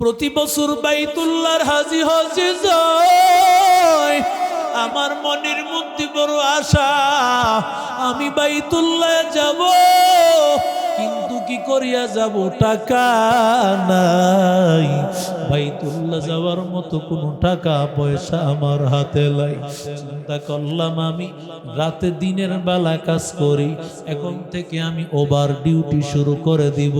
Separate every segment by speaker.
Speaker 1: প্রতি বছর বাইতুল্লার হাজি হজে যায় আমার মনের মধ্যে বড় আশা, আমি বাইতুল্লাহ যাব, কিন্তু কি করিয়া যাব? টাকা নাই। বাইতুল্লাহ যাওয়ার মতো কোনো টাকা পয়সা আমার হাতে নাই। চিন্তা করলাম আমি, রাতে দিনের বেলা কাজ করি, এখন থেকে আমি ওভার ডিউটি শুরু করে দিব।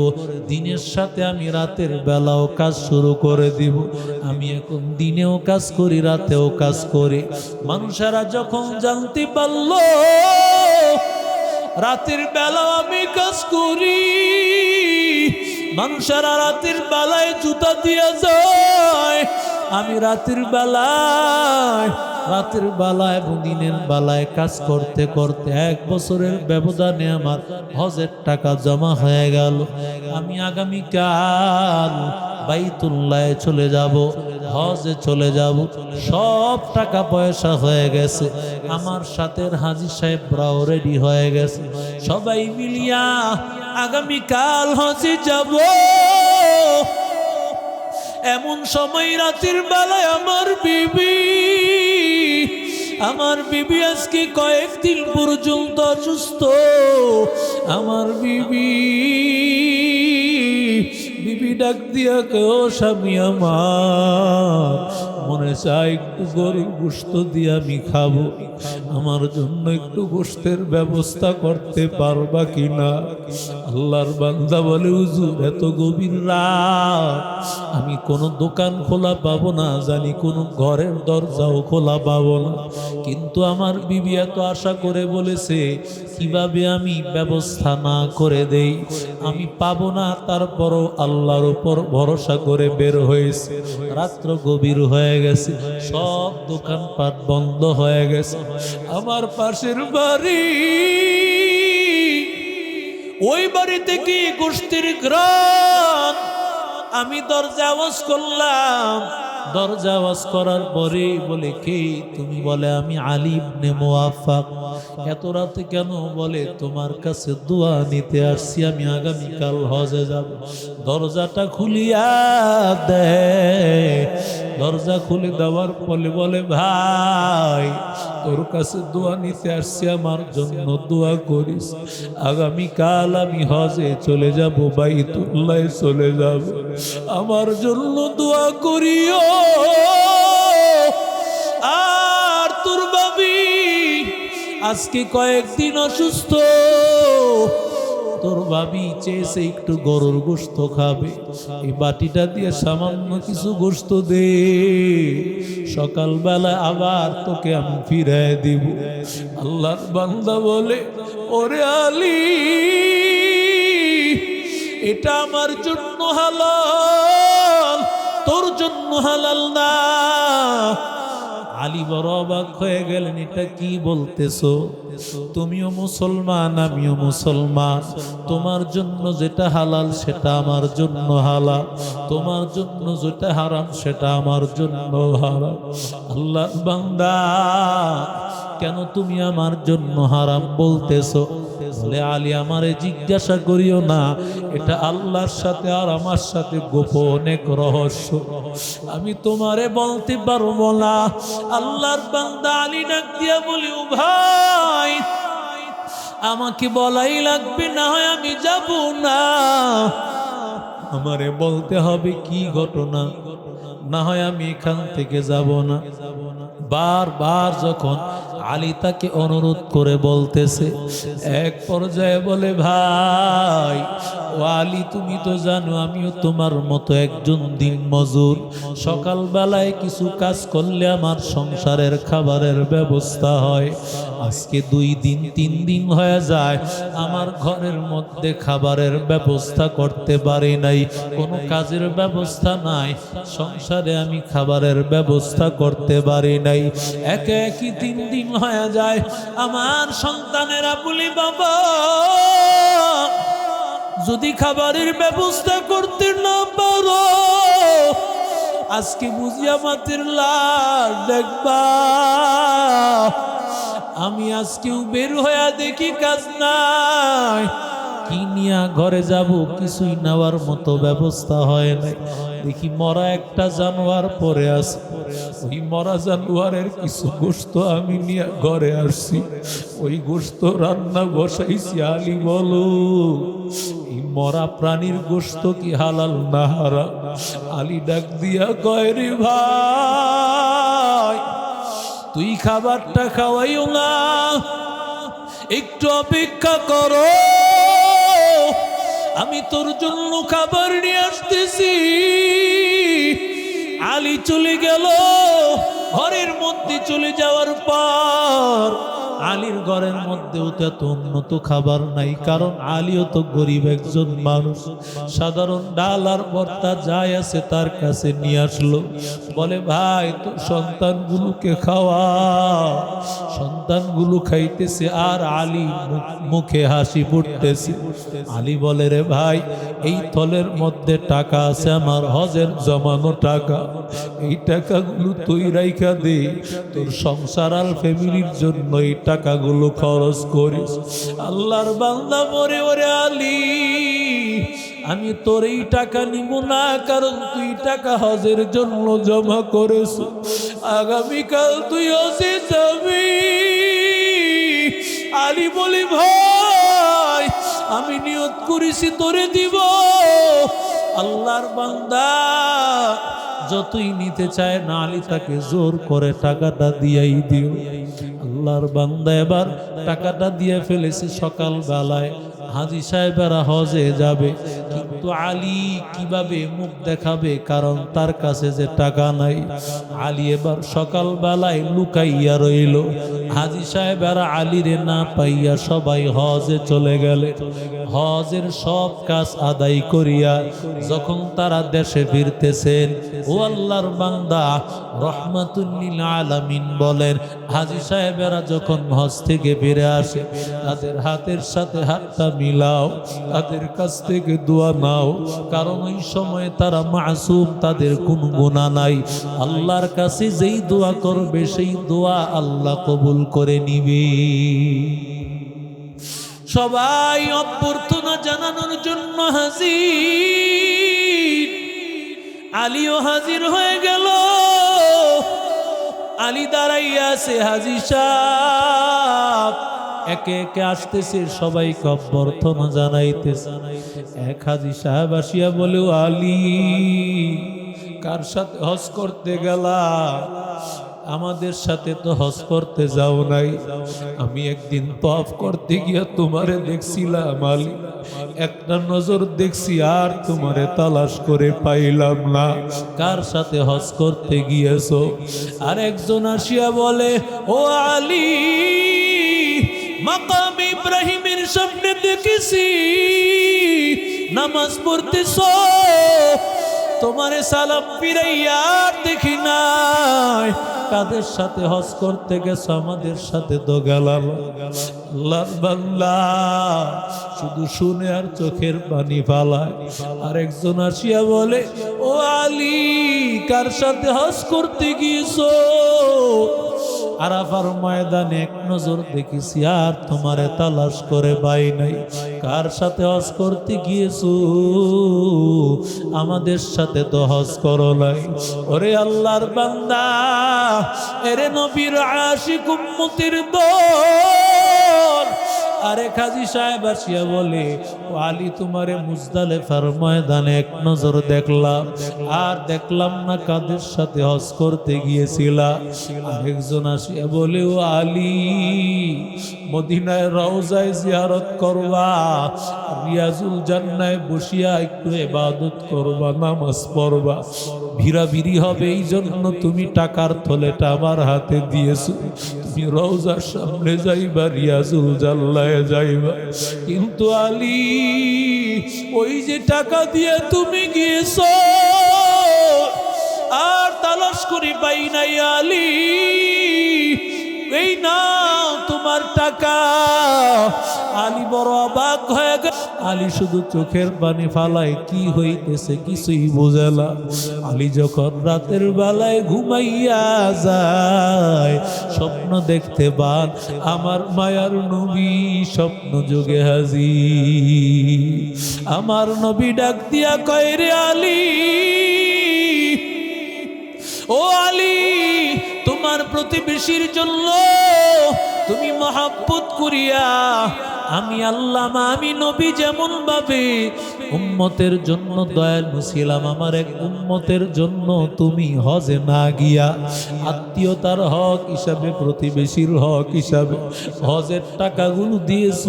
Speaker 1: দিনের সাথে আমি রাতের বেলাও কাজ শুরু করে দিব। আমি এখন দিনেও কাজ করি, রাতেও কাজ করি। মানুষেরা যখন জানতে পারল, রাতের বেলা আমি কাজ করি। মানুষেরা রাতের বেলায় জুতা দিয়া যায়। আমি রাতের বেলায় রাতের বেলায় এবং দিনের বেলায় কাজ করতে করতে এক বছরের ব্যবধানে আমার হজের টাকা জমা হয়ে গেল। আমি আগামীকাল বাইতুল্লায় চলে যাব, হজে চলে যাব। সব টাকা পয়সা হয়ে গেছে। আমার সাথের হাজি সাহেবরাও রেডি হয়ে গেছে। সবাই মিলিয়া আগামীকাল হজে যাব। এমন সময় রাতের বেলায় আমার বিবি আমার বিবি আজকে কয়েকদিন পর্যন্ত অসুস্থ। আমার বিবি বিবি ডাক দিয়া কেউ স্বামী আমার মনে চায়, একটু গরুর গোস্ত দিয়ে আমি খাব। আমার জন্য একটু গোস্তের ব্যবস্থা করতে পারবা কিনা? আল্লাহর বান্দা বলে, হুজুর, এত গভীর রাত। আমি কোনো দোকান খোলা পাবো না, জানি কোনো ঘরের দরজাও খোলা পাবো না। কিন্তু আমার বিবি এত আশা করে বলেছে, কীভাবে আমি ব্যবস্থা না করে দেই? আমি পাবো না। তারপরও আল্লাহর উপর ভরসা করে বের হয়েছে। রাত্র গভীর হয়ে গেছে। সব দোকানপাট বন্ধ হয়ে গেছে। আমার পাশের বাড়ি। ওই বাড়িতে কি গোষ্ঠীর গ্রাম? আমি দরজা আওয়াজ করলাম। দরজা ওয়াজ করার পরে বলে, কে তুমি? বলে, আমি আলিম নে মোয়াফাক এত রাতে কেন বলে, তোমার কাছে দোয়া নিতে আসছি, আমি আগামীকাল হজে যাব। দরজাটা খুলিয়া দে দরজা খুলে দেওয়ার ফলে বলে, ভাই তোর কাছে দোয়া নিতে আসছি, আমার জন্য দোয়া করিস। আগামীকাল আমি হজে চলে যাব তুল্লায় চলে যাব। আমার জন্য দোয়া করিও। আর তোর বাবি আজকে কয়েকদিন অসুস্থ। তোর ভাবি চেয়েছে একটু গরুর গোস্ত খাবে। এই বাটিটা দিয়ে সামান্য কিছু গোস্ত দে। সকালবেলা আবার তোকে আমি ফিরাই দিব। আল্লাহর বান্দা বলে, ওরে আলী, এটা আমার জন্য হালাল, তোর জন্য হালাল না। আলী বড় অবাক হয়ে গেলেন, এটা কি বলতেছো? তুমিও মুসলমান, আমিও মুসলমান। তোমার জন্য যেটা হালাল, সেটা আমার জন্য হালাল। তোমার জন্য যেটা হারাম, সেটা আমার জন্য হারাম। আল্লাহ বান্দা, কেন তুমি আমার জন্য হারাম বলতেছো? বলে, আলী, আমারে জিজ্ঞাসা করিও না, এটা আল্লাহর সাথে আর আমার সাথে গোপন রহস্য। আমি তোমারে বলতে পারব না। আল্লাহর বান্দা আলী ডাক দিয়া বলি ভাই, আমাকে বলাই লাগবে না হয় আমি যাব না। আমারে বলতে হবে কি ঘটনা? না হয় আমি এখান থেকে যাব না। বারবার যখন আলী তাকে অনুরোধ করে বলতেছে, এক পর্যায়ে বলে, ভাই, ও আলী, তুমি তো জানো আমিও তোমার মতো একজন দিন মজুর। সকালবেলায় কিছু কাজ করলে আমার সংসারের খাবারের ব্যবস্থা হয়। আজকে দুই দিন, তিন দিন হয়ে যায়, আমার ঘরের মধ্যে খাবারের ব্যবস্থা করতে পারি নাই। কোনো কাজের ব্যবস্থা নাই। সংসারে আমি খাবারের ব্যবস্থা করতে পারি নাই। একে একই তিন দিন হয়ে যায়। আমার সন্তানেরা বলি, বাবা, যদি খাবারের ব্যবস্থা করতে না পারো, আজকে বুঝি আমাদের লাল দেখবা। আমি আজকেও বের হইয়া দেখি কাজ নাই। কি নিয়ে ঘরে যাব কিছুই নেওয়ার মতো ব্যবস্থা হয় নাই। দেখি মরা একটা জানোয়ার পরে আছে। ওই মরা জানোয়ারের কিছু গোস্ত আমি নিয়ে ঘরে আসছি। ওই গোস্ত রান্না বসাইছি, আলি বলো। এই মরা প্রাণীর গোস্ত কি হালাল না হারা আলি ডাক দিয়া কয়, রে ভাই, তুই খাবারটা খাওয়াইও না। একটু অপেক্ষা করো। আমি তোর জন্য খাবার নিয়ে আসতেছি। আলী চলে গেল। ঘরের মধ্যে চলে যাওয়ার পর আলীর ঘরের মধ্যেও উন্নত খাবার নাই, কারণ আলীও তো গরিব একজন মানুষ। সাধারণ ডাল আর ভর্তা যাই আছে তার কাছে নিয়ে আসলো। বলে, ভাই তো সন্তানগুলোকে খাওয়া। সন্তানগুলো খাইতেছে আর আলী মুখে হাসি ফুটতেছে। আলী বলে, রে ভাই, এই থলের মধ্যে টাকা আছে আমার, হজের জমানো টাকা। এই টাকাগুলো তুই রাইখা দে তোর সংসার আর ফ্যামিলির জন্য এই টাকাগুলো খরচ করিস আল্লাহর বান্দা মরে ওরে আলী, আমি তোর এই টাকা নিব না, কারণ তুই টাকা হজের জন্য জমা করেছ। আগামীকাল তুই হজে যাবি। আলী বলি, ভাই, আমি নিয়ত করেছি, তোরে দিব। আল্লাহর বান্দা যতই নিতে চায় না আলী তাকে জোর করে টাকাটা দিয়াই দিও। আল্লাহর বান্দা এবার টাকাটা দিয়ে ফেলেছে সকাল বেলায় হাজি সাহেবেরা হজে যাবে। আলী কীভাবে মুখ দেখাবে? কারণ তার কাছে যে টাকা নাই, আলী এবার সকাল বেলায় লুকাইয়া রইল। হাজি সাহেবেরা আলীরে না পাইয়া সবাই হজে চলে গেলে। হজের সব কাজ আদায় করিয়া যখন তারা দেশে ফিরতেছেন, ও আল্লাহর বান্দা রহমাতুল্লিল আলামিন বলেন, হাজি সাহেবেরা যখন হজ থেকে ফিরে আসে, তাদের হাতের সাথে হাতটা মিলাও, তাদের কাছ থেকে দোয়া নাও কারণ ওই সময় তারা মাসুম, তাদের কোন গুণা নাই। আল্লাহর কাছে যেই দোয়া করবে, সেই দোয়া আল্লাহ কবুল করে নিবে। সবাই অভ্যর্থনা জানানোর জন্য হাজির। আলীও হাজির হয়ে গেল। আলী দাঁড়াইয়া আছে হাজি সাহ একে একে আসতেছে, সবাইকে অভ্যর্থনা জানাইতেছে। এক হাজি সাহেব আসিয়া বলে, আলী, কার সাথে হজ করতে গেলা? আমাদের সাথে তো হজ করতে যাও নাই। আমি একদিন তফ করতে গিয়া তোমারে দেখছিলাম, আলী। একটা নজর দেখছি, আর তোমারে তালাশ করে পাইলাম না। কার সাথে হজ করতে গিয়েছো? আর একজন আসিয়া বলে, ও আলী মাকাম ইব্রাহিমের সামনে দেখেছি। নামাজ পড়তেছ, তোমারে সালাম ফিরাইয়া দেখি নাই। কাদের সাথে হজ করতে গেছো? আমাদের সাথে তো আল্লাহর বান্দা শুধু শুনে আর চোখের পানি ফালায়। আর একজন আসিয়া বলে, ও আলী, কার সাথে হজ করতে গিয়েছো? আরাফার ময়দানে এক নজর দেখেছি, আর তোমারে তালাশ করে বাই নাই। কার সাথে হজ করতে গিয়েছো? আমাদের সাথে তো হজ করো নাই। ওরে আল্লাহর বান্দা, এরে নবীর আশিক উম্মতির দল। আরে খাজি সাহেব আসিয়া বলে, ও আলী, তোমারে মুজদালেফার ময়দানে এক নজর দেখলাম। আর দেখলাম না কাদের সাথে হজ করতে গিয়েছিলাম। আরেকজন আসিয়া বলে, ও আলী মদিনায় রওজায় জিয়ারত করবা, রিয়াজুল জান্নায় বসিয়া একটু ইবাদত করবা, নামাজ পড়বা। ভিড়াভিড়ি হবে এই জন্য তুমি টাকার থলেটা আমার হাতে দিয়েছ। তুমি রওজার সামনে যাইবা, রিয়াজুল জাল্লায় যাইবা। কিন্তু আলী, ওই যে টাকা দিয়ে তুমি গিয়েছো, আর তালাশ করি পাই নাই আলী। এই তোমার আমার টাকা। আলী বড় অবাক হয়ে গেল আলী শুধু চোখের পানি ফালায়, কি হইতেছে কিছুই বোঝে না। আলী যখন রাতের বেলায় ঘুমাইয়া যায়, স্বপ্ন দেখতে পান আমার মায়ার নবী, স্বপ্ন যোগে হাজি আমার নবী ডাক দিয়া কয় রে আলী, ও আলী, তোমার প্রতিবেশীর জন্য তুমি মহাব্বত করিয়া আমি আল্লাহ আমি নবী যেমন ভাবে উম্মতের জন্য দয়াল ছিলাম, আমার এক উম্মতের জন্য তুমি হজে না গিয়া আত্মীয়তার হক হিসাবে, প্রতিবেশীর হক হিসাবে হজের টাকাগুলো দিয়েছ।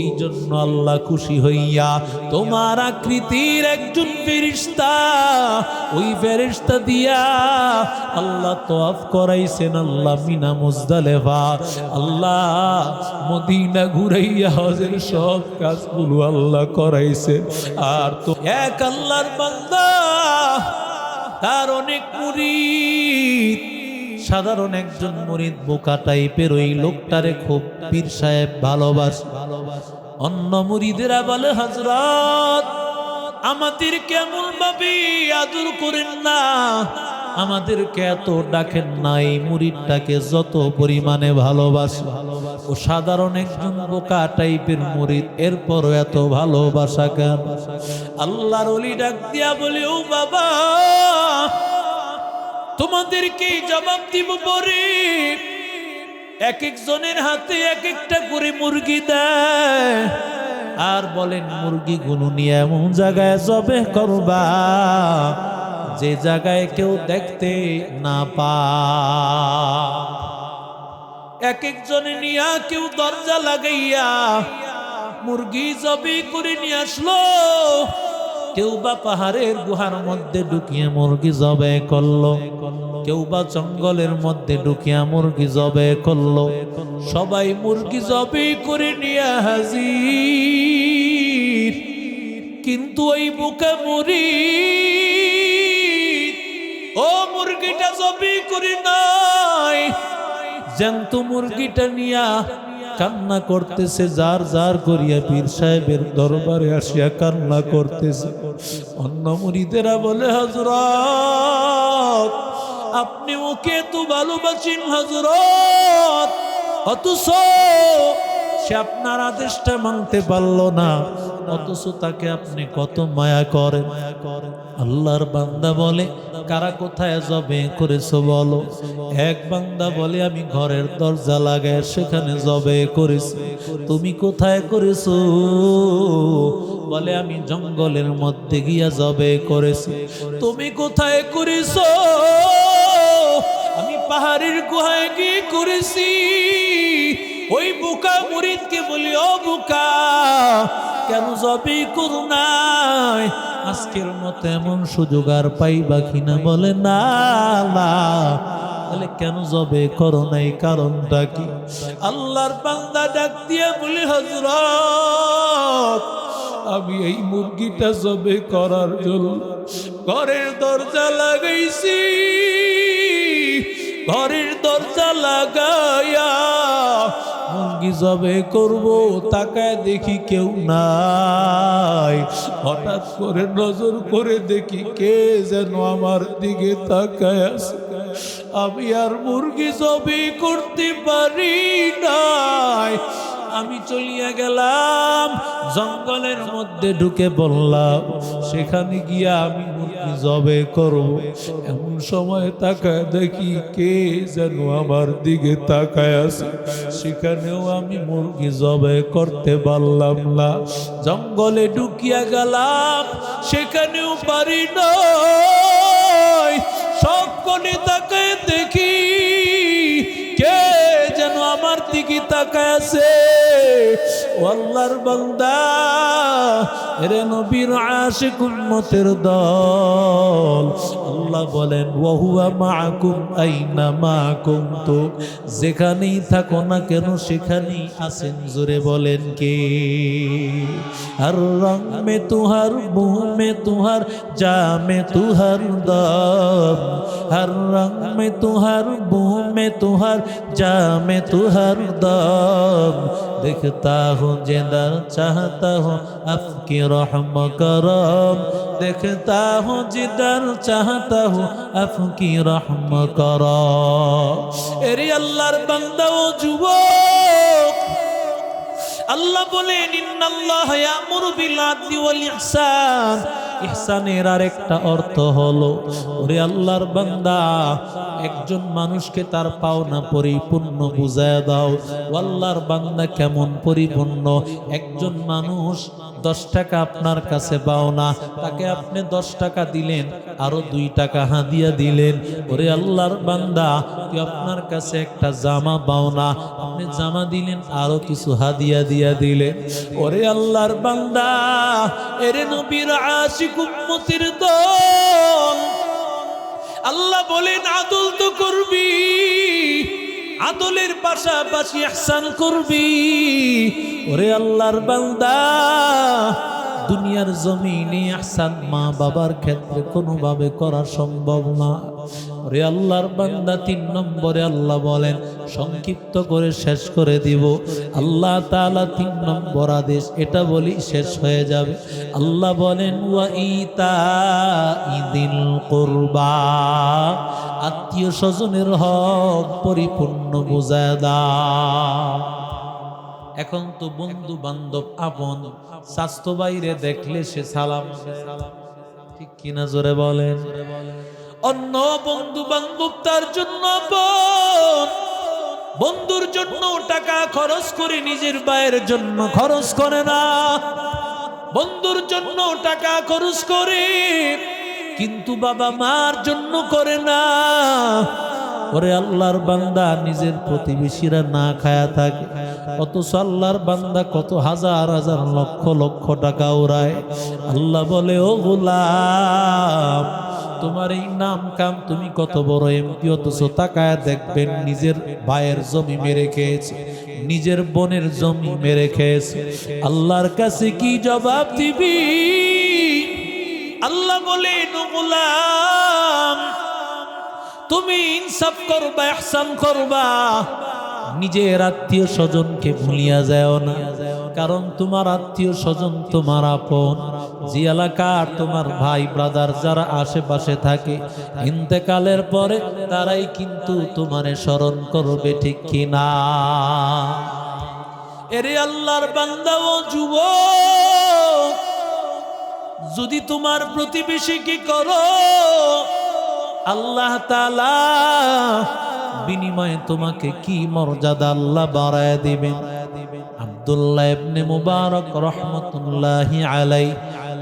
Speaker 1: এই জন্য আল্লাহ খুশি হইয়া তোমার আকৃতির একজন ফেরিস্তা, ওই ফেরিস্তা দিয়া আল্লাহ তোয়াফ করাইছেন, Allah Mina Muzdalifah, Allah Medina ঘুরাইয়া হজের সব কাজগুলো আল্লাহ করাইছে। আর তো এক আল্লাহর বান্দা, তার অনেক মুরিদ। সাধারণ একজন মরিদ বোকা টাইপের, ওই লোকটারে খুব পীর সাহেব ভালোবাস। অন্য মুরিদেরা বলে হজরত, আমাদের কেমন ভাবে? আদর করেন না। আমাদেরকে এত ডাকেন নাই মুরিদটাকে যত পরিমাণে ভালোবাসে। ও সাধারণ একজন বোকা টাইপের মুরিদ এরপরও এত ভালোবাসা কেন? আল্লাহর অলি ডাক দিয়া বলে, ও বাবা, তোমাদেরকে জবাব দিব পরে। এক একজনের হাতে এক একটা করে মুরগি দেয়। আর বলেন মুরগি গুলো নিয়ে এমন জায়গায় জবে করবা যে জায়গায় কেউ দেখতে না পা। এক একজনে নিয়া কেউ দরজা লাগাইয়া মুরগি জবে করে নিয়ে আসলো। কেউ বা পাহাড়ের গুহার মধ্যে ঢুকিয়ে মুরগি জবে করল। কেউ বা জঙ্গলের মধ্যে ঢুকিয়া মুরগি জবে করল। সবাই মুরগি জবে করে নিয়ে হাজির। কিন্তু ওই বুকে মুড়ি মুরগিটা জবে করে নাই, জ্যান্ত মুরগিটা নিয়া কান্না করতেছে যার যার করিয়া পীর সাহেবের দরবারে আসিয়া কান্না করতেছে। অন্য মুরিদেরা বলে হজরত আপনি ওকে তো ভালোবাসেন হজরত অথচ সে আপনার আদেশটা মানতে পারল না। অথচ তাকে আপনি কত মায়া করে আল্লাহর বান্দা বলে, কারা কোথায় জবে করেছ বলো। এক বান্দা বলে, আমি ঘরের দরজা লাগায় সেখানে জবে করেছি। তুমি কোথায় করেছ? বলে, আমি জঙ্গলের মধ্যে গিয়া জবে করেছি। তুমি কোথায় করেছ? আমি পাহাড়ের গুহায় গিয়ে করেছি। ওই বুকা মুরিদকে বলি, ও বুকা, কেন জবে করু নাই আজকের মতো এমন সুযোগ আর পাইবা কিনা বলে, না কেন জবে করো নাই কারণটা কি? আল্লাহর বান্দা ডাক দিয়ে বলি হজরত আমি এই মুরগিটা জবে করার জন্য ঘরের দরজা লাগাইছি। ঘরের দরজা লাগাইয়া মুরগি জবে করব তাকায় দেখি কেউ নাই। হঠাৎ করে নজর করে দেখি কে যেন আমার দিকে তাকায় আছে। আমি আর মুরগি জবে করতে পারি নাই। আমি চলিয়া গেলাম, জঙ্গলের মধ্যে ঢুকে বললাম, সেখানে গিয়া আমি মুরগি জবে করব। এমন সময় তাকায় দেখি কে যেন আমার দিকে তাকায় আছে। সেখানেও আমি মুরগি জবে করতে পারলাম না। জঙ্গলে ঢুকিয়া গেলাম, সেখানেও পারি কোণে তাকায় দেখি কে যেন আমার দিকে তাকায় আছে। ও আল্লাহর বান্দা এরে নবীর আশিক উম্মতের দল। আল্লাহ বলেন ওয়াহুয়া মাকুম, আইনা মাকুম তো যেখানেই থাকো না কেন, সেখানেই আছেন, জোরে বলেন কে? আর রং মে তুহার মুহ মে তুহার যা মে তুহার দম। হর রং মে তুহার মুহ মে তুহার যা মে তুহার দম। দেখতা হুন জেদার চাহতা হুঁ আপ کی رحم کرم دیکھتا ہوں جدر چاہتا ہوں اف کی رحم کرم ارے اللہ بندہ جب আল্লাহ বলেন, ইন্নাল্লাহ ইয়ামুরু বিল আদলি ওয়াল ইহসান। ইহসানের আরেকটা অর্থ হলো, ওরে আল্লাহর বান্দা, একজন মানুষকে তার পাওনা পরিপূর্ণ বুঝায় দাও। আল্লাহর বান্দা কেমন পরিপূর্ণ? একজন মানুষ দশ টাকা আপনার কাছে পাওনা তাকে আপনি দশ টাকা দিলেন, আরও দুই টাকা হাদিয়া দিলেন। ওরে আল্লাহর বান্দা, তুই আপনার কাছে একটা জামা পাওনা আপনি জামা দিলেন, আরও কিছু হাদিয়া দিয়া দিলেন। ওরে আল্লাহর বান্দা, এরে নবীর আশিক উম্মতির দল। আল্লাহ বলেন, আদল তো করবি। আদলের পাশাপাশি আসান করবি। ওরে আল্লাহর বান্দা, দুনিয়ার জমিনে আহসান মা বাবার ক্ষেত্রে কোনোভাবে করা সম্ভব না। রে আল্লাহর বান্দা তিন নম্বরে আল্লাহ বলেন, সংক্ষিপ্ত করে শেষ করে দিব। আল্লাহ তাআলা তিন নম্বর আদেশ, এটা বলি শেষ হয়ে যাবে। আল্লাহ বলেন ইদিল কুরবা। আত্মীয় স্বজনের হক পরিপূর্ণ বুঝায় দাও। এখন তো বন্ধু বান্ধব আপন স্বাস্থ্য বাইরে দেখলে সে সালাম। ঠিক কিনা জোরে বলেন? অন্য বন্ধু বান্ধব তার জন্য বন্ধুর জন্য টাকা খরচ করে নিজের বায়ের জন্য খরচ করে না। বন্ধুর জন্য টাকা খরচ করে, কিন্তু বাবা মার জন্য করে না। ওরে আল্লাহর বান্দা, নিজের প্রতিবেশীরা না খায়া থাকে। অথচ আল্লাহর বান্দা কত হাজার হাজার লক্ষ লক্ষ টাকা ওরায় আল্লাহ বলে, ও গোলাম তোমার এই নাম কাম তুমি কত বড় এমপি, অথচ তাকায় দেখবেন নিজের ভাইয়ের জমি মেরে খেয়েছে, নিজের বোনের জমি মেরে খেয়েছে। আল্লাহর কাছে কি জবাব দিবি? আল্লাহ গোলাম, তুমি ইনসাফ করবা, ইহসান করবা। নিজের আত্মীয় স্বজনকে ভুলিয়া যাও না। কারণ তোমার আত্মীয় স্বজন তোমার আপন। যে এলাকার তোমার ভাই ব্রাদার যারা আশেপাশে থাকে, ইন্তেকালের পরে তারাই কিন্তু তোমারে স্মরণ করবে, ঠিক কিনা? এরে আল্লাহর বান্দা ও যুবক, যদি তোমার প্রতিবেশী কি করো, আল্লাহ তালা বিনিময়ে তোমাকে কি মর্যাদা, আল্লাহ বাড়ায় দিবেন। আব্দুল্লাহ ইবনে মুবারক রহমতুল্লাহি আলাই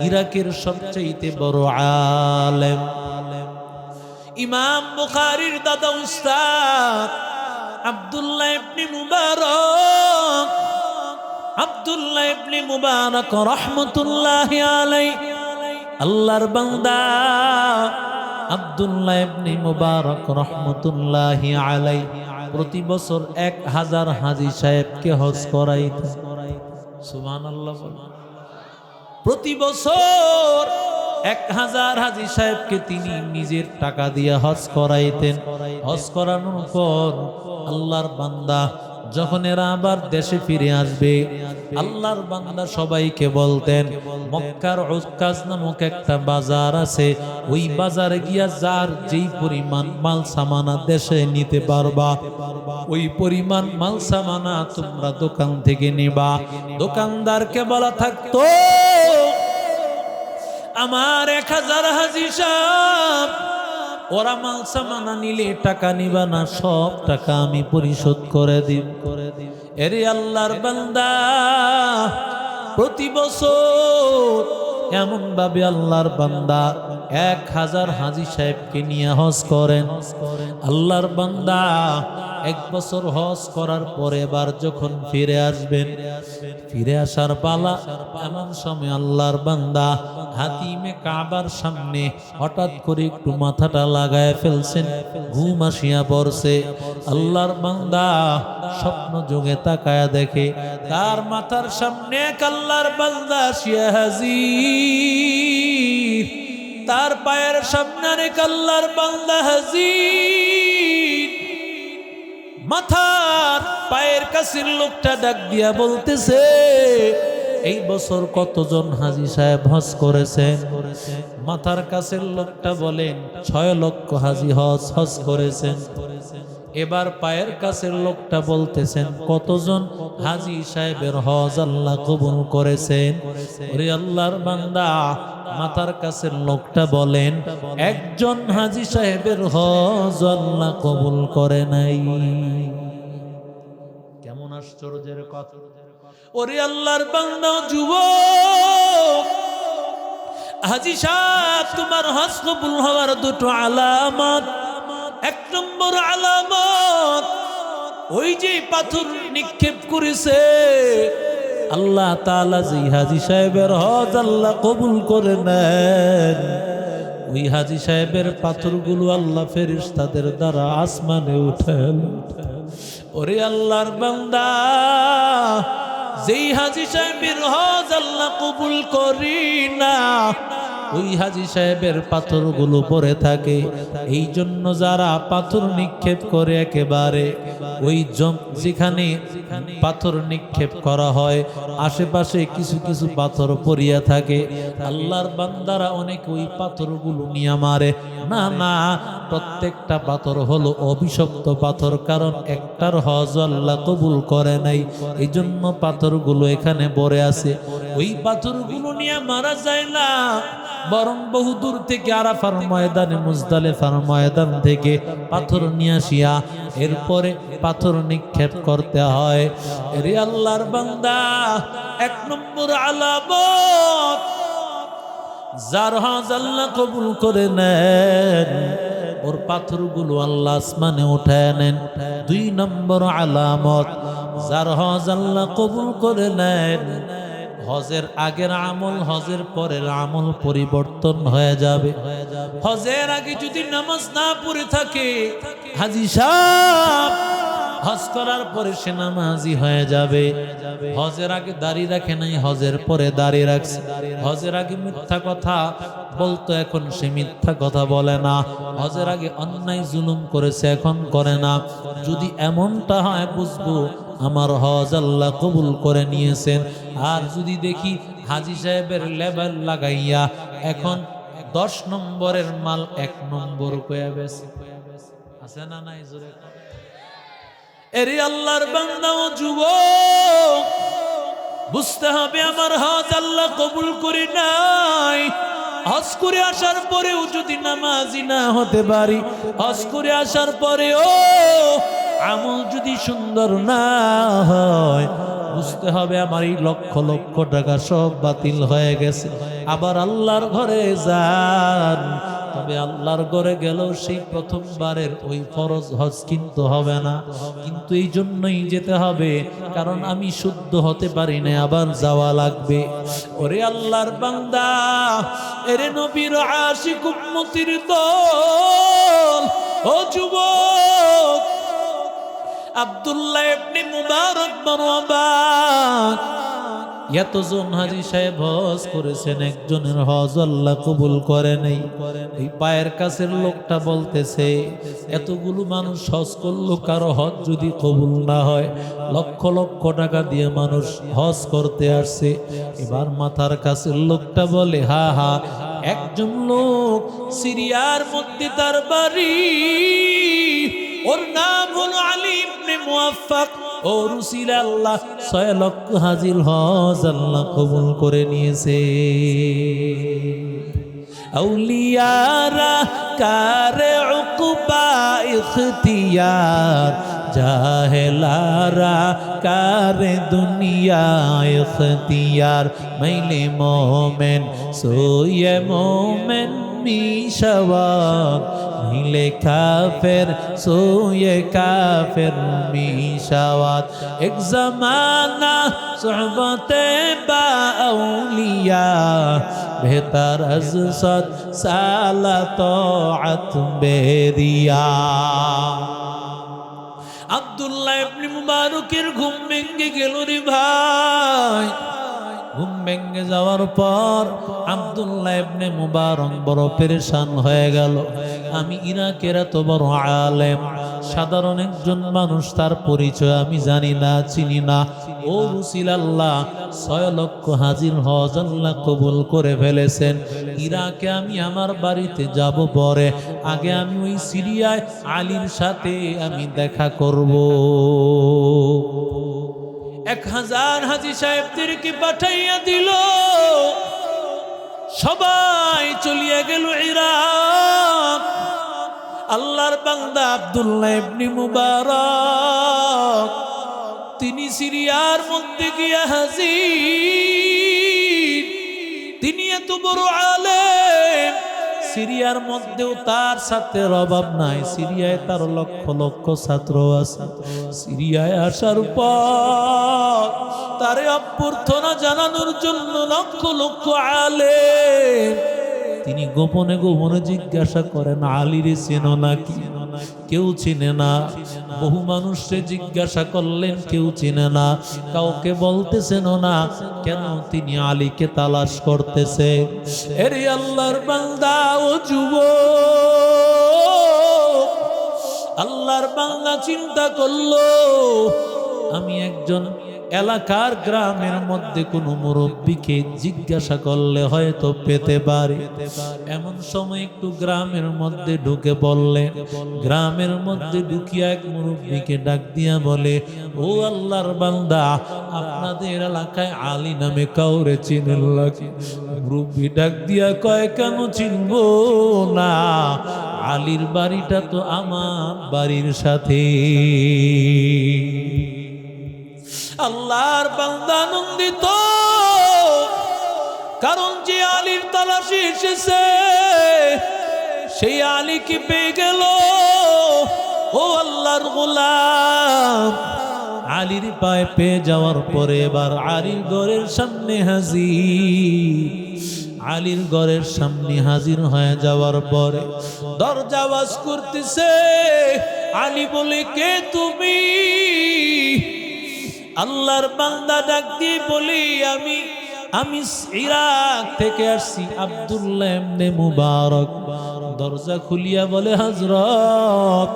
Speaker 1: ইরাকের সবচেয়ে বড় আলেম। ইমাম বুখারীর দাদা উস্তাদ আব্দুল্লাহ ইবনে মুবারক। আব্দুল্লাহ ইবনে মুবারক রহমতুল্লাহি আলাই আল্লাহর বান্দা। আব্দুল্লাহ ইবনে মুবারক রহমতুল্লাহি আলাই প্রতি বছর এক হাজার হাজি সাহেবকে হজ করাইত সুবহানাল্লাহ আল্লাহ প্রতি বছর এক হাজার হাজি সাহেবকে তিনি নিজের টাকা দিয়ে হজ করাইতেন। হজ করানোর পর আল্লাহর বান্দা যখন এরা আবার দেশে ফিরে আসবে, আল্লাহর বান্দা সবাইকে বলতেন, মক্কার উৎকাজ নামক একটা বাজার আছে, ওই বাজারে গিয়া যার যেই পরিমাণ মাল সামানা দেশে নিতে পারবা, ওই পরিমাণ মাল সামানা তোমরা দোকান থেকে নিবা। দোকানদারকে বলা থাকতো, আমার এক হাজার হাজি সাহ ওরা মাল সামানা নিলে টাকা নিবা না, সব টাকা আমি পরিশোধ করে দিব করে দিব এরে আল্লাহর বান্দা, প্রতি বছর এমন ভাবে আল্লাহর বান্দা এক হাজার হাজি সাহেবকে নিয়ে হজ করেন। আল্লাহর বান্দা এক বছর হজ করার পরে এবার যখন ফিরে আসবেন, ফিরে আসার পালা এমন সময় আল্লাহর বান্দা হাতিমে কাবার সামনে হঠাৎ করে একটু মাথাটা লাগায় ফেলছেন, ঘুম আসিয়া পড়ছে। আল্লাহর বান্দা স্বপ্ন যোগে তাকায়া দেখে, তার মাথার সামনে এক আল্লাহর বান্দা আসিয়া হাজির। তার পায়ের সামনে এক আল্লাহর বান্দা হাজির। মাথার পায়ের কাছের লোকটা ডাক দিয়া বলতেছে, এই বছর কতজন হাজি সাহেব হজ করেছেন? মাথার কাছের লোকটা বলেন, ছয় লক্ষ হাজি হজ হজ করেছেন। এবার পায়ের কাছের লোকটা বলতেছেন, কতজন হাজি সাহেবের হজ আল্লাহ কবুল করেছেন? আল্লাহর বান্দা, মাথার কাছের লোকটা বলেন, একজন হাজি সাহেবের হজ আল্লাহ কবুল করে নাই। কেমন আশ্চর্যের কথা। ওরে আল্লাহর বান্দা, যুবক, হাজি সাহেব, তোমার হজ কবুল হওয়ার দুটো আলামত। এক নম্বর আলামত, ওই যে পাথর নিক্ষেপ করেছে। আল্লাহ তালা যে হাজি সাহেবের হজ আল্লাহ কবুল করে নেন। ওই হাজি সাহেবের পাথরগুলো আল্লাহ ফেরেশতাদের দ্বারা আসমানে উঠেন। ওরে আল্লাহর বান্দা, যেই হাজি সাহেবের হজ আল্লাহ কবুল করি না ওই হাজি সাহেবের পাথরগুলো পড়ে থাকে। এই জন্য যারা পাথর নিক্ষেপ করে একেবারে ওই যেখানে পাথর নিক্ষেপ করা হয়, আশেপাশে কিছু কিছু পাথর পড়িয়া থাকে। আল্লাহর বান্দারা অনেক ওই পাথরগুলো নিয়ে মারে। না না, প্রত্যেকটা পাথর হলো অভিশপ্ত পাথর, কারণ একটার হজ আল্লাহ কবুল করে নাই। এই জন্য পাথরগুলো এখানে পড়ে আছে। ওই পাথরগুলো নিয়ে মারা যায় না। বরং বহু দূর থেকে আরাফার ময়দানে, মুজদালেফার ময়দান থেকে পাথর নিয়ে আসিয়া এরপরে পাথর নিক্ষেপ করতে হয়। রে আল্লাহর বান্দা, এক নম্বর আলামত। যার হজ আল্লাহ কবুল করে নেন, ওর পাথরগুলো আল্লাহ আসমানে উঠায় নেন। দুই নম্বর আলামত, যার হজ আল্লাহ কবুল করে নেন হজের আগের আমল, হজের পরের আমল পরিবর্তন হয়ে যাবে। হজের আগে যদি নামাজ না পড়ে থাকে, হাজি সাহ হজ করার পরে সে নামাজি হয়ে যাবে। হজের আগে দাড়ি রাখে নাই, হজের পরে দাড়ি রাখছে। হজের আগে মিথ্যা কথা বলতো, এখন সে মিথ্যা কথা বলে না। হজের আগে অন্যায় জুলুম করেছে, এখন করে না। যদি এমনটা হয়, বুঝব আমার হজ আল্লাহ কবুল করে নিয়েছেন। আর যদি দেখি হাজি সাহেবের লেভেল লাগাইয়া এখন দশ নম্বরের মাল এক নম্বর আছে না নাই জোরে। এরে আল্লাহর যুবক, বুঝতে হবে আমার হজ আল্লাহ কবুল করি নাই। হজ করে আসার পরেও যদি নামাজি না হতে পারি, হজ করে আসার পরেও আমল যদি সুন্দর না হয়, বুঝতে হবে আমার এই লক্ষ লক্ষ টাকা সব বাতিল হয়ে গেছে। আবার আল্লাহর ঘরে যান, তবে আল্লাহর ঘরে গেলেও সেই প্রথমবারের ওই ফরজ হজ কিন্তু হবে না। কিন্তু এই জন্যই যেতে হবে, কারণ আমি শুদ্ধ হতে পারি না, আবার যাওয়া লাগবে। ওরে আল্লাহর বান্দা, এরে নবীর আশিক দল, ও যুবক আব্দুল্লাহ ইবনে মুবারক বরবাদ এতজন হাজি সাহেব হজ করেছেন, একজনের হজ আল্লাহ কবুল করে নেই। এই পায়ের কাছের লোকটা বলতেছে, এতগুলো মানুষ হজ করল, কারও হজ যদি কবুল না হয়, লক্ষ লক্ষ টাকা দিয়ে মানুষ হজ করতে আসছে। এবার মাথার কাছের লোকটা বলে, হা হা, একজন লোক সিরিয়ার মধ্যে তার বাড়ি। ওর নাম হলো আলী ইবনে মুয়াফফাক ও রুসিল আল্লাহ, ছয় লক্ষ হাজির হজ আল্লাহ কবুল করে নিয়েছে। আউলিয়ারা কারে উকবা ইখতিয়ার, জাহেলারা কারে দুনিয়ায় খতিয়ার মাইলে মোমেন সোয়ে মোমেন মিশাওয়াত মিলে কাফের, সোয়ে কাফের মিশাওয়াত এক জমানা সোহবতে বা আউলিয়া বেহতার আজ সদ সালা তোআত বেরিয়া। আব্দুল্লাহ ইবনে মুবারকের ঘুম ভেঙে গেল রে ভাই। ঘুম ভেঙে যাওয়ার পর আব্দুল্লাহ ইবনে মুবারক বড় পেরেশান হয়ে গেল। আমি ইরাকের এত বড় আলেম, সাধারণ একজন মানুষ, তার পরিচয় আমি জানি না, চিনি না। ও রুসিল আল্লাহ, ছয় লক্ষ হাজির হজ আল্লাহ কবুল করে ফেলেছেন। ইরাকে আমি আমার বাড়িতে যাব পরে, আগে আমি ওই সিরিয়ায় আলীর সাথে আমি দেখা করব। এক হাজার হাজি সাহেবদেরকে পাঠাইয়া দিল। সবাই চলিয়া গেল ইরাক। আল্লাহর বান্দা আব্দুল্লাহ ইবনে মুবারক। তিনি সিরিয়ার মধ্যে গিয়া হাজির। তিনি এত বড় আলেম। সিরিয়ার মধ্যেও তার সাথে অভাব নাই। সিরিয়ায় তার লক্ষ লক্ষ ছাত্র আছে। সিরিয়ায় আসার পর তারে অভ্যর্থনা জানানোর জন্য লক্ষ লক্ষ আলে তিনি গোপনে গোপনে জিজ্ঞাসা করেন, আলিরে চেনো নাকি? কেউ চিনে না। বহু মানুষকে জিজ্ঞাসা করলেন, কেউ চিনে না। কাউকে বলতেছেন না, কেন তিনি আলীকে তালাশ করতেছে? এরে আল্লাহর বান্দা ও যুব আল্লাহর বান্দা চিন্তা করল, আমি একজন এলাকার গ্রামের মধ্যে কোনো মুরব্বীকে জিজ্ঞাসা করলে হয়তো পেতে পারে। এমন সময় একটু গ্রামের মধ্যে ঢুকে বললেন গ্রামের মধ্যে ঢুকিয়া এক মুরব্বীকে ডাক দিয়া বলে, ও আল্লাহর বান্দা, আপনাদের এলাকায় আলী নামে কাউরে চিনেন লাগে মুরব্বী ডাক দিয়া কয়, কেন চিনব না? আলীর বাড়িটা তো আমার বাড়ির সাথে। আল্লাহর বান্দা আনন্দিত কারণ যে আলীর তালাশি এসেছে, সেই আলী কি পেয়ে গেল? ও আল্লাহর গোলাম। আলীর পায়ে পেয়ে যাওয়ার পরে এবার আলীর ঘরের সামনে হাজির। আলীর ঘরের সামনে হাজির হয়ে যাওয়ার পরে দরজা আওয়াজ করতেছে, আলী বলে, কে তুমি? আল্লাহর বান্দা ডাক দিয়ে বলি, আমি আমি ইরাক থেকে আসছি। আব্দুল্লাহ মুবারক দরজা খুলিয়া বলে, হজরত,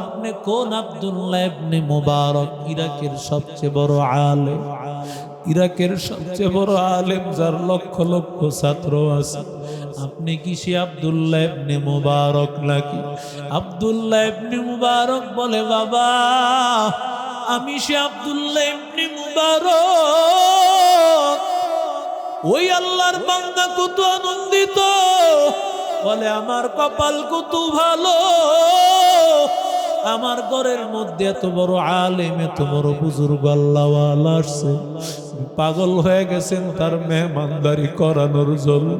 Speaker 1: আপনি কোন আব্দুল্লাহ মুবারক? ইরাকের সবচেয়ে বড় আলেম। ইরাকের সবচেয়ে বড় আলেম যার লক্ষ লক্ষ ছাত্র আছে। আপনি কি সে আব্দুল্লাহ ইবনে মুবারক নাকি? আব্দুল্লাহ ইবনে মুবারক বলে, বাবা আমি সে আব্দুল্লাহ ইবনে মুবারক। ওই আল্লাহর বান্দা কত আনন্দিত। বলে, আমার কপাল কত ভালো। আমার ঘরের মধ্যে এত বড় আলেম, এত বড় বুজুর্গ আল্লাহ আসছে। পাগল হয়ে গেছেন তার মেহমানদারি করানোর জন্য।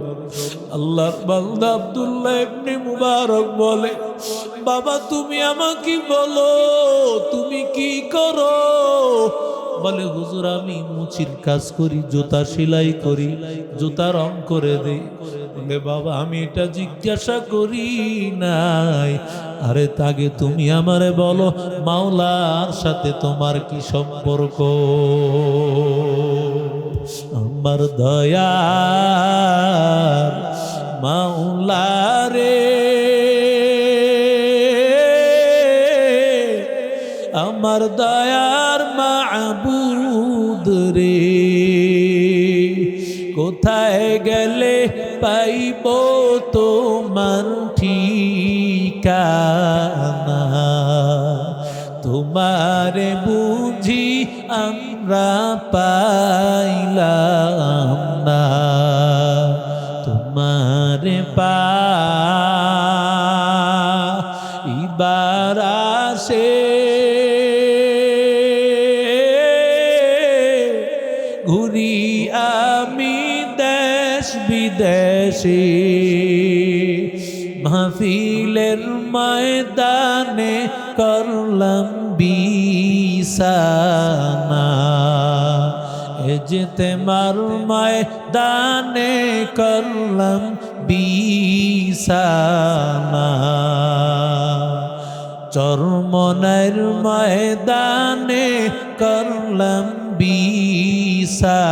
Speaker 1: আল্লাহর বান্দা আব্দুল্লাহ ইবনে মুবারক বলে বাবা, তুমি আমাকে বলো, তুমি কি করো? বলে, হুজুর, আমি মুচির কাজ করি, জুতা সেলাই করি জুতা রং করে দেই। বলে, বাবা, আমি এটা জিজ্ঞাসা করি নাই। আরে, তাকে তুমি আমারে বলো, মাওলার সাথে তোমার কি সম্পর্ক? আমার দয়া মাওলা রে আমার দয়ার মাবুদ রে। কোথায় গেলে পাইব তোমার ঠিকানা? তোমারে বুঝি আমরা এসে মাহফিলের ময়দানে করলাম বিসানা যেতে মার ময়দানে করলাম বিসানা চরমনের ময়দানে করলাম বিসানা